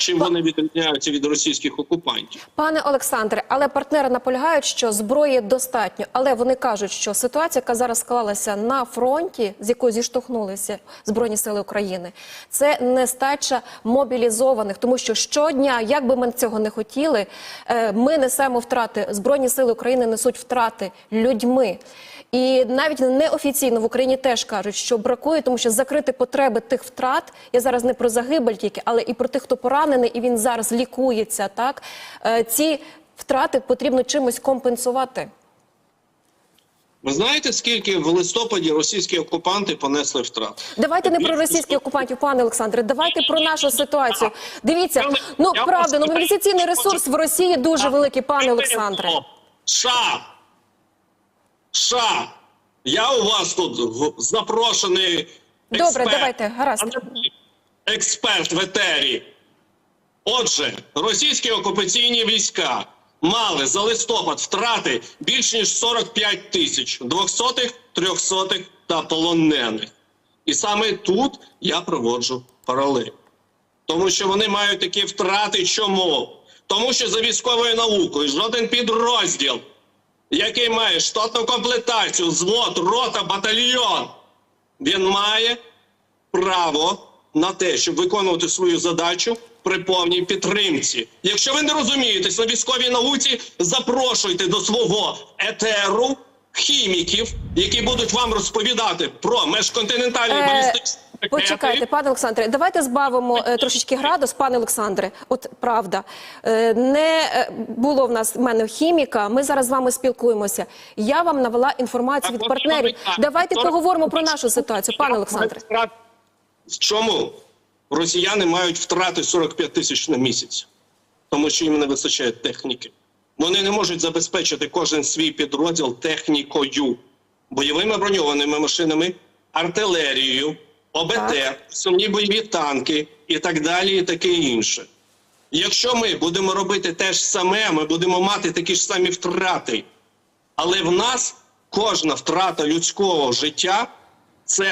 чим вони відрізняються від російських окупантів. Пане Олександре, але партнери наполягають, що зброї достатньо, але вони кажуть, що ситуація, яка зараз склалася на фронті, з якою зіштовхнулися Збройні Сили України, це нестача мобілізованих, тому що щодня, як би ми цього не хотіли, е, ми несемо втрати. Збройні сили України несуть втрати людьми. І навіть неофіційно в Україні теж кажуть, що бракує, тому що закрити потреби тих втрат. Я зараз не про загибель тільки, але і про тих, хто поранений, і він зараз лікується. Так Е, ці втрати потрібно чимось компенсувати. Ви знаєте, скільки в листопаді російські окупанти понесли втрат? Давайте не про російських окупантів, пане Олександре. Давайте про нашу ситуацію. Дивіться, ну правда, ну мобілізаційний ресурс в Росії дуже великий, пане Олександре. США! США! Я у вас тут запрошений Добре, давайте, гаразд. Експерт в етері. Отже, російські окупаційні війська мали за листопад втрати більш ніж 45 тисяч двохсотих, трьохсотих та полонених. І саме тут я проводжу паралель. Тому що вони мають такі втрати. Чому? Тому що за військовою наукою жоден підрозділ, який має штатну комплектацію, взвод, рота, батальйон, він має право на те, щоб виконувати свою задачу при повній підтримці. Якщо ви не розумієтесь на військовій науці, запрошуйте до свого етеру хіміків, які будуть вам розповідати про межконтинентальні Е, балістичні. Почекайте, пане Олександре, давайте збавимо е, трошечки градус, пане Олександре. От правда, е, не е, було в нас в мене хіміка. Ми зараз з вами спілкуємося. Я вам навела інформацію від партнерів. Давайте поговоримо про нашу ситуацію, пане Олександре. В чому росіяни мають втрати 45 тисяч на місяць? Тому що їм не вистачає техніки. Вони не можуть забезпечити кожен свій підрозділ технікою, бойовими броньованими машинами, артилерією, ОБТ, сумні бойові танки і так далі, і таке інше. Якщо ми будемо робити те ж саме, ми будемо мати такі ж самі втрати. Але в нас кожна втрата людського життя